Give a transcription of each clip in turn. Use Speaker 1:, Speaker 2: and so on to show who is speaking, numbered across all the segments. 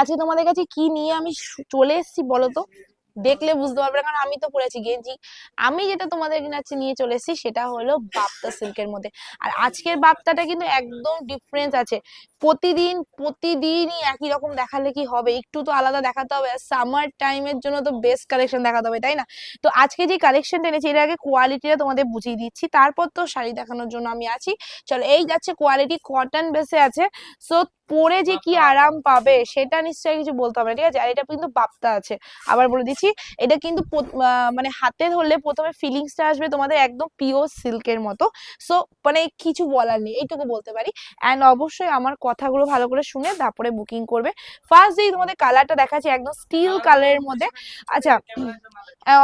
Speaker 1: আজকে তোমাদের কাছে কি নিয়ে আমি চলে এসেছি বলো তো দেখলে বুঝতে পারবে কারণ আমি তো পরেছি গেঞ্জি। আমি যেটা তোমাদের কাছে নিয়ে চলে এসেছি, সেটা হলো বাপ্তা সিল্কের মধ্যে। আর আজকের বাপ্তাটা কিন্তু একদম ডিফারেন্স আছে। প্রতিদিন, প্রতিদিনই একই রকম দেখালে কি হবে? একটু তো আলাদা দেখাতে হবে। আর সামার টাইমের জন্য তো বেস্ট কালেকশন দেখাতে হবে, তাই না? তো আজকে যে কালেকশনটা এনেছি, এর আগে কোয়ালিটিটা তোমাদের বুঝিয়ে দিচ্ছি। তারপর তো শাড়ি দেখানোর জন্য আমি আছি। চলো, এই যাচ্ছে কোয়ালিটি কটন বেসে আছে। সো পরে যে কি আরাম পাবে সেটা নিশ্চয়ই কিছু বলতে হবে না ঠিক আছে? আর এটা কিন্তু বাপ্তা আছে। আবার বলে দিচ্ছি এটা কিন্তু মানে হাতে ধরলে প্রথমে ফিলিংসটা আসবে তোমাদের একদম পিওর সিল্কের মতো। সো মানে কিছু বলার নেই এইটুকু বলতে পারি। অ্যান্ড অবশ্যই আমার কথাগুলো ভালো করে শুনে তারপরে বুকিং করবে। ফার্স্ট যেই তোমাদের কালারটা দেখাচ্ছি একদম স্টিল কালারের মধ্যে। আচ্ছা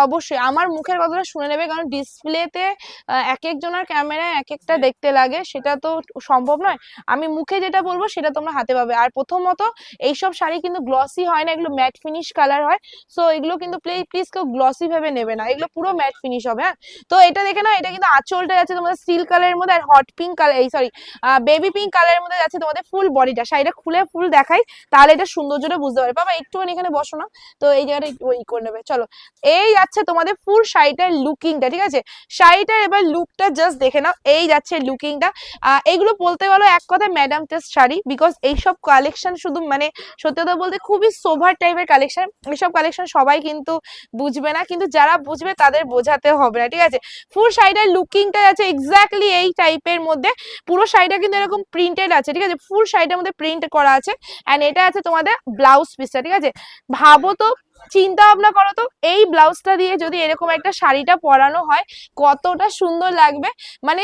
Speaker 1: অবশ্যই। আমার মুখের কথাটা শুনে নেবে কারণ ডিসপ্লেতে এক একজনের ক্যামেরায় এক একটা দেখতে লাগে সেটা তো সম্ভব নয়। আমি মুখে যেটা বলব সেটা তোমরা হাতে পাবে। আর প্রথমত এইসব শাড়ি কিন্তু গ্লসি হয় না, এগুলো ম্যাট ফিনিশ কালার হয়। সো এগুলো কিন্তু প্লিজ কেউ গ্লসি ভেবে নেবে না। এগুলো পুরো ম্যাট ফিনিশ হবে হ্যাঁ? তো এটা দেখে না এটা কিন্তু আঁচলটা যাচ্ছে তোমাদের স্টিল কালারের মধ্যে আর হট পিঙ্ক কালার এই সরি বেবি পিঙ্ক কালারের মধ্যে যাচ্ছে তোমাদের ফুল বডিটা শাড়িটা খুলে ফুল দেখাই, তাহলে এটা সৌন্দর্যটা বুঝতে পারবে। বাবা, একটুখানি এখানে বসো না। তো এই জায়গাটা ওই করে নেবে, চলো। এই যাচ্ছে তোমাদের ফুল শাড়িটার লুকিংটা ঠিক আছে? শাড়িটার এবার লুকটা জাস্ট দেখে নাও, এই যাচ্ছে লুকিংটা এগুলো বলতে গেলো এক কথায় ম্যাডাম টেস্ট শাড়ি বিকজ এইসব কালেকশন শুধু মানে সত্যি কথা বলতে খুবই সোভার টাইপের কালেকশন এইসব কালেকশন সবাই কিন্তু বুঝবে না, কিন্তু যারা বুঝবে তাদের বোঝাতে হবে না, ঠিক আছে? ফুল শাড়িটার লুকিংটা আছে এক্স্যাক্টলি এই টাইপের মধ্যে। পুরো শাড়িটা কিন্তু এরকম প্রিন্টেড আছে, ঠিক আছে? ফুল শাড়িটার মধ্যে প্রিন্ট করা আছে। অ্যান্ড এটা আছে তোমাদের ব্লাউজ পিসটা ঠিক আছে? ভাবো তো, চিন্তা ভাবনা করো তো, এই ব্লাউজটা দিয়ে যদি এরকম একটা শাড়িটা পরানো হয়, কতটা সুন্দর লাগবে? মানে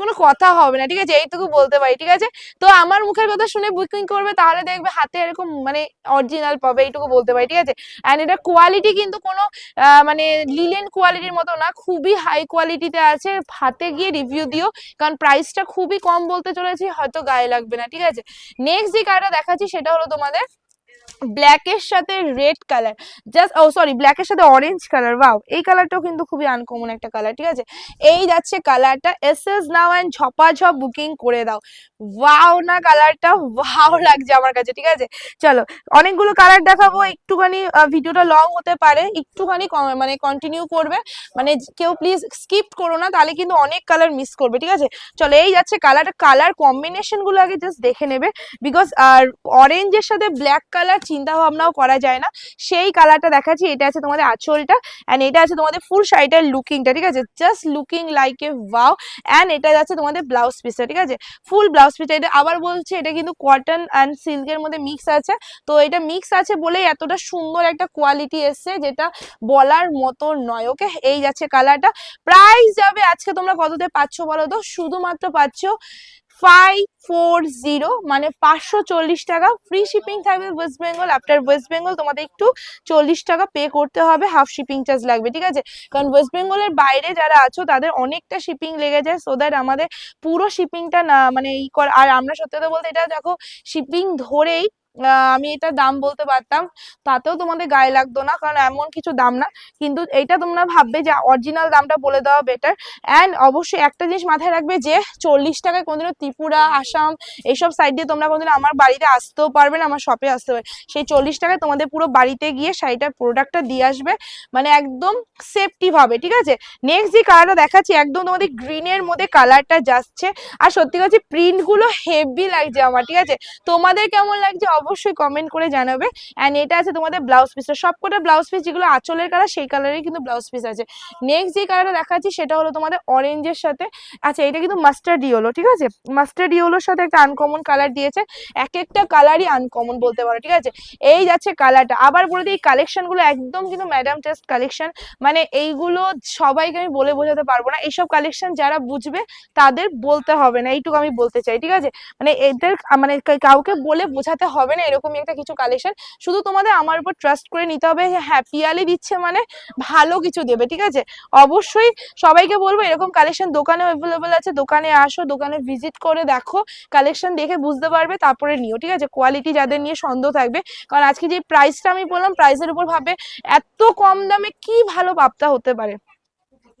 Speaker 1: কোনো কথা হবে না, ঠিক আছে? এইটুকু বলতে পারি, ঠিক আছে? তো আমার মুখের কথা শুনে বুকিং করবে, তাহলে দেখবে হাতে এরকম মানে অরিজিনাল পাবে, এইটুকু বলতে পারি, ঠিক আছে? অ্যান্ড এটা কোয়ালিটি কিন্তু কোনো মানে লিলেন কোয়ালিটির মতো না, খুবই হাই কোয়ালিটিতে আছে। হাতে গিয়ে রিভিউ দিও, কারণ প্রাইসটা খুবই কম বলতে চলেছি, হয়তো গায়ে লাগবে না, ঠিক আছে? নেক্সট যে কালারটা দেখাচ্ছি, সেটা হলো তোমাদের ব্ল্যাকের সাথে red colour just oh sorry ব্ল্যাকের সাথে অরেঞ্জ কালার ওয়াও এই কালারটাও কিন্তু খুবই আনকমন একটা কালার ঠিক আছে? এই যাচ্ছে কালারটা এস এস নাও অ্যান্ড ঝপাঝপ বুকিং করে দাও। ওয়াও না কালারটা ওয়াও লাগছে আমার কাছে, ঠিক আছে? চলো, অনেকগুলো কালার দেখাবো, একটুখানি ভিডিওটা লং হতে পারে, একটুখানি মানে কন্টিনিউ করবে মানে কেউ প্লিজ স্কিপ করো না, তাহলে কিন্তু অনেক কালার মিস করবে, ঠিক আছে? চলো, এই যাচ্ছে কালার কালার কম্বিনেশনগুলো আগে জাস্ট দেখে নেবে বিকজ আর অরেঞ্জের সাথে ব্ল্যাক কালার চিন্তা ভাবনাও করা যায় না। সেই কালারটা দেখাচ্ছি, এটা আছে তোমাদের আঁচলটা অ্যান্ড এটা আছে তোমাদের ফুল শাড়িটার লুকিংটা ঠিক আছে? Just looking like a wow and এটা যাচ্ছে তোমাদের ব্লাউজ পিসটা ঠিক আছে? ফুল ব্লাউজ পিসটা এটা আবার বলছে, এটা কিন্তু কটন অ্যান্ড সিল্কের মধ্যে মিক্স আছে। তো এটা মিক্স আছে বলেই এতটা সুন্দর একটা কোয়ালিটি এসছে যেটা বলার মতো নয় ওকে এই যাচ্ছে কালারটা প্রাইস যাবে আজকে তোমরা কততে পাচ্ছ বলো তো? শুধুমাত্র পাচ্ছ ফাইভ ফোর জিরো মানে পাঁচশো চল্লিশ টাকা। ফ্রি শিপিং থাকবে ওয়েস্ট বেঙ্গল আফটার ওয়েস্ট বেঙ্গল তোমাদের একটু চল্লিশ টাকা পে করতে হবে। হাফ শিপিং চার্জ লাগবে, ঠিক আছে? কারণ ওয়েস্ট বেঙ্গলের বাইরে যারা আছো, তাদের অনেকটা শিপিং লেগে যায়। সো দ্যাট আমাদের পুরো শিপিংটা না মানে ই কর আর আমরা সত্যি কথা বলতে এটা দেখো শিপিং ধরেই আমি এটা দাম বলতে পারতাম। তাতেও তোমাদের গায়ে লাগতো না, কারণ এমন কিছু দাম না। কিন্তু এইটা তোমরা ভাববে যে অরিজিনাল দামটা বলে দেওয়া বেটার অ্যান্ড অবশ্যই একটা জিনিস মাথায় রাখবে যে, চল্লিশ টাকায় কোনোদিনও ত্রিপুরা, আসাম এইসব সাইড দিয়ে তোমরা কোনোদিন আমার বাড়িতে আসতেও পারবে না, আমার শপে আসতে পারবে সেই চল্লিশ টাকায় তোমাদের পুরো বাড়িতে গিয়ে শাড়িটার প্রোডাক্টটা দিয়ে আসবে। মানে একদম সেফটি ভাবে, ঠিক আছে? নেক্সট যে কালারটা দেখাচ্ছি, একদম তোমাদের গ্রিনের মধ্যে কালারটা যাচ্ছে। আর সত্যি কথা প্রিন্টগুলো হেভি লাগছে আমার, ঠিক আছে? তোমাদের কেমন লাগছে? অবশ্যই কমেন্ট করে জানাবে। অ্যান্ড এটা আছে তোমাদের ব্লাউজ পিসটা সবকটা ব্লাউজ পিস যেগুলো আঁচলের কালার সেই কালারের কিন্তু ব্লাউজ পিস আছে। নেক্সট যে কালারটা দেখাচ্ছি, সেটা হলো তোমাদের অরেঞ্জের সাথে। আচ্ছা এটা কিন্তু মাস্টার্ড ইয়েলো ঠিক আছে? মাস্টার্ড ইয়েলোর সাথে একটা আনকমন কালার দিয়েছে। এক একটা কালারই আনকমন বলতে পারো, ঠিক আছে? এই যাচ্ছে কালারটা আবার বলে দিই কালেকশনগুলো একদম কিন্তু ম্যাডাম টেস্ট কালেকশন মানে এইগুলো সবাইকে আমি বলে বোঝাতে পারব না। এইসব কালেকশন যারা বুঝবে, তাদের বলতে হবে না। এইটুকু আমি বলতে চাই, ঠিক আছে? মানে এদের মানে কাউকে বলে বোঝাতে হবে না, এরকমই একটা কিছু কালেকশন শুধু তোমাদের আমার উপর ট্রাস্ট করে নিতে হবে যে হ্যাঁ পিয়ালি দিচ্ছে মানে ভালো কিছু দেবে, ঠিক আছে? অবশ্যই সবাইকে বলব, এরকম কালেকশন দোকানে অ্যাভেলেবেল আছে, দোকানে আসো, দোকানে ভিজিট করে দেখো কালেকশন দেখে বুঝতে পারবে, তারপরে নিও, ঠিক আছে? কোয়ালিটি যাদের নিয়ে সন্দেহ থাকবে, কারণ আজকে যে প্রাইসটা আমি বললাম প্রাইসের উপর ভাবে এত কম দামে কি ভালো পাপ্তা হতে পারে?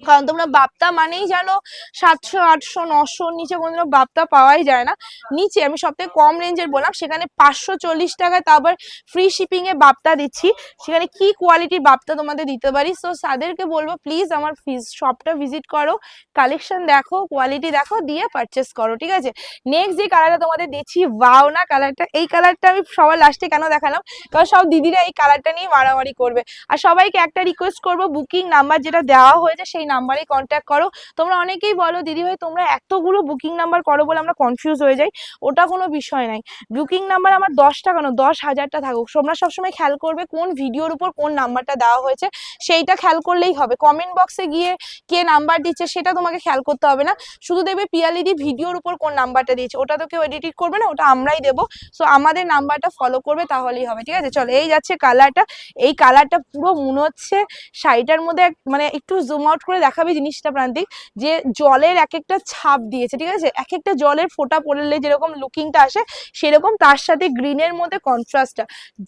Speaker 1: কারণ তোমরা বাপ্তা মানেই জানো সাতশো, আটশো, নশো নিচে কোনোদিনও বাপ্তা পাওয়াই যায় না। নিচে আমি সব থেকে কম রেঞ্জের বললাম, সেখানে পাঁচশো চল্লিশ টাকায় তারপর ফ্রি শিপিংয়ে বাপ্তা দিচ্ছি। সেখানে কি কোয়ালিটির বাপ্তা তোমাদের দিতে পারি? সো তাদেরকে বলব প্লিজ আমার শপটা ভিজিট করো কালেকশন দেখো কোয়ালিটি দেখো, দিয়ে পারচেস করো, ঠিক আছে? নেক্সট যে কালারটা তোমাদের দিচ্ছি ওয়াও না কালারটা এই কালারটা আমি সবার লাস্টে কেন দেখালাম? কারণ সব দিদিরা এই কালারটা নিয়ে মারামারি করবে। আর সবাইকে একটা রিকোয়েস্ট করব বুকিং নাম্বার যেটা দেওয়া হয়েছে সেই নাম্বারে কন্ট্যাক্ট করো। তোমরা অনেকেই বলো, দিদি ভাই, তোমরা এতগুলো বুকিং নাম্বার করো বলে আমরা কনফিউজ হয়ে যাই। ওটা কোনো বিষয় নাই। বুকিং নাম্বার আমার দশটা কেন দশ হাজারটা থাকুক। তোমরা সবসময় খেয়াল করবে কোন ভিডিওর উপর কোন নাম্বারটা দেওয়া হয়েছে, সেইটা খেয়াল করলেই হবে। কমেন্ট বক্সে গিয়ে কে নাম্বার দিচ্ছে সেটা তোমাকে খেয়াল করতে হবে না। শুধু দেখবে পিয়ালিদি ভিডিওর উপর কোন নাম্বারটা দিয়েছে। ওটা তো কেউ এডিট করবে না, ওটা আমরাই দেবো। সো আমাদের নাম্বারটা ফলো করবে তাহলেই হবে, ঠিক আছে? চলো, এই যাচ্ছে কালারটা এই কালারটা পুরো মনে হচ্ছে শাড়িটার মধ্যে মানে একটু জুম আউট করে দেখাবে জিনিসটা প্রান্তিক, যে জলের এক একটা ছাপ দিয়েছে, ঠিক আছে? এক একটা জলের ফোঁটা পড়লে যেরকম লুকিংটা আসে, সেরকম তার সাথে গ্রিনের মধ্যে কন্ট্রাস্টটা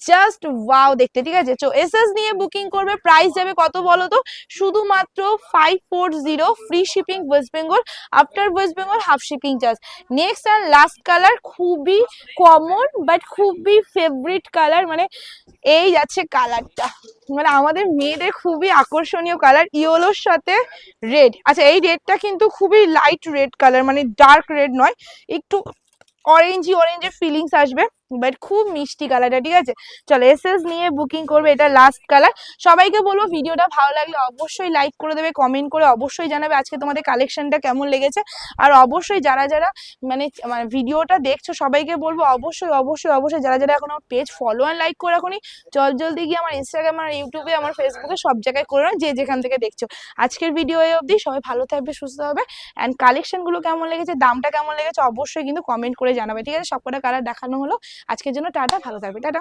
Speaker 1: জাস্ট ওয়াও দেখতে, ঠিক আছে? তো এসএস নিয়ে বুকিং করবে প্রাইস যাবে কত বলো তো? শুধুমাত্র five four zero free shipping West Bengal after West Bengal half shipping charge next and last colour খুবই কমন বাট খুবই ফেভারিট কালার মানে এই যাচ্ছে কালারটা মানে আমাদের মেয়েদের খুবই আকর্ষণীয় কালার ইয়েলোর সাথে রেড আচ্ছা এই রেডটা কিন্তু খুবই লাইট রেড কালার মানে ডার্ক রেড নয়, একটু অরেঞ্জি অরেঞ্জের ফিলিংস আসবে। বাট খুব মিষ্টি কালারটা ঠিক আছে? চলো এসএস নিয়ে বুকিং করবে এটা লাস্ট কালার সবাইকে বলব ভিডিওটা ভালো লাগলে অবশ্যই লাইক করে দেবে কমেন্ট করে অবশ্যই জানাবে আজকে তোমাদের কালেকশনটা কেমন লেগেছে। আর অবশ্যই যারা যারা মানে মানে ভিডিওটা দেখছ, সবাইকে বলব অবশ্যই অবশ্যই অবশ্যই যারা যারা এখন আমার পেজ ফলো অ্যান্ড লাইক করে রাখুনি জল জলদি গিয়ে আমার ইনস্টাগ্রাম আর ইউটিউবে আমার ফেসবুকে সব জায়গায় করে যে যেখান থেকে দেখছ। আজকের ভিডিও এই অবধি সবাই ভালো থাকবে, সুস্থ হবে। অ্যান্ড কালেকশনগুলো কেমন লেগেছে, দামটা কেমন লেগেছে, অবশ্যই কিন্তু কমেন্ট করে জানাবে, ঠিক আছে? সবকটা কালার দেখানো হলো। আজকের জন্য টাটা ভালো থাকবে টাটা।